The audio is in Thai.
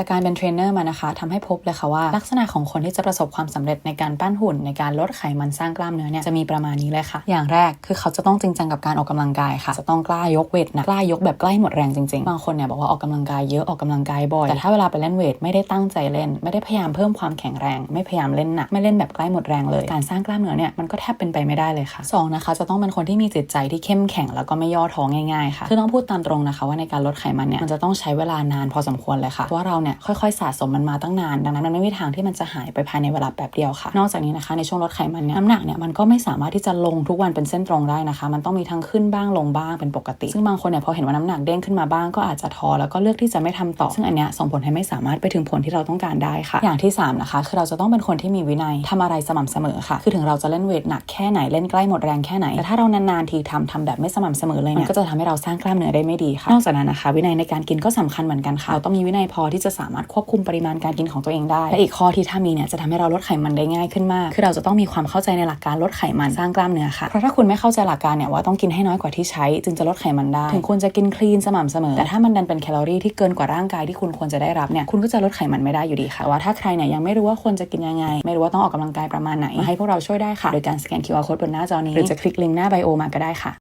จากการเป็นเทรนเนอร์มานะคะทำให้พบเลยค่ะว่า ลักษณะของคนที่จะประสบความสำเร็จในการปั้นหุ่นในการลดไขมันสร้างกล้ามเนื้อเนี่ยจะมีประมาณนี้เลยค่ะ อย่างแรกคือเขาจะต้องจริงจังกับการออกกำลังกายค่ะ จะต้องกล้ายกเวทหนะกล้ายกแบบใกล้หมดแรงจริงๆ บางคนเนี่ยบอกว่าออกกำลังกายเยอะออกกำลังกายบ่อยแต่ถ้าเวลาไปเล่นเวทไม่ได้ตั้งใจเล่น ไม่ได้พยายามเพิ่มความแข็งแรง ไม่พยายามเล่นหนักไม่เล่นแบบใกล้หมดแรงเลย การสร้างกล้ามเนื้อเนี่ยมันก็แทบเป็นไปไม่ได้เลยค่ะสองนะคะจะต้องเป็นคนที่มีจิตใจที่เข้มแข็งแล้วก็ไม่ย่อท้อง่ายๆค่ะคือต้องพูดตามตรงนะคะว่าในการลดไขมันเนี่ยมันจะต้องใช้เวลานานพอสมควรเลยค่ะเพราะว่าเราเนี่ยค่อยๆสะสมมันมาตั้งนาน ดังนั้นมันไม่มีทางที่มันจะหายไปภายในเวลาแป๊บเดียวค่ะ นอกจากนี้นะคะในช่วงลดไขมันเนี่ยน้ำหนักเนี่ยมันก็ไม่สามารถที่จะลงทุกวันเป็นเส้นตรงได้นะคะ มันต้องมีทั้งขึ้นบ้างลงบ้างเป็นปกติ ซึ่งบางคนเนี่ยพอเห็นว่าน้ำหนักเด้งขึ้นมาบ้างก็อาจจะท้อแล้วก็เลือกที่จะไม่ทำต่อ ซึ่งอันเนี้ยส่งผลให้ไม่สามารถไปถึงผลที่เราต้องการได้ค่ะ อย่างที่สามนะคะ คือเราจะต้องเป็นคนที่มีวินัยทำอะไรสม่ำเสมอค่ะ คือถึงเราจะเล่นเวทหนักแค่ไหนเล่นใกล้หมดแรงแค่ไหนแต่ถ้าเรานานๆทีทำทำแบบไม่สม่ำเสมอเลยเนี่ยมันก็จะทำให้เราสร้างกล้ามเนื้อได้ไม่ดีค่ะนอกจากนั้นนะคะ วินัยในการกินก็สำคัญเหมือนกันค่ะเราต้องมีวินัยพอที่จะสามารถควบคุมปริมาณการกินของตัวเองได้ และอีกข้อที่ถ้ามีเนี่ยจะทำให้เราลดไขมันได้ง่ายขึ้นมาก คือเราจะต้องมีความเข้าใจในหลักการลดไขมันสร้างกล้ามเนื้อค่ะ เพราะถ้าคุณไม่เข้าใจหลักการเนี่ยว่าต้องกินให้น้อยกว่าที่ใช้ จึงจะลดไขมันได้ ถึงคุณจะกินคลีนสม่ำเสมอ แต่ถ้ามันดันเป็นแคลอรี่ที่เกินกว่าร่างกายที่คุณควรจะได้รับเนี่ย คุณก็จะลดไขมันไม่ได้อยู่ดีค่ะ ว่าถ้าใครเนี่ยยังไม่รู้ว่าควรจะกินยังไง ไม่รู้ว่าต้องออกกำลังกายประมาณไหนมาให้พวกเราช่วยได้ค่ะ โดยการสแกน QR code บนหน้าจอนี้ หรือจะคลิกลิงก์หน้าไบโอมาก็ได้ค่ะ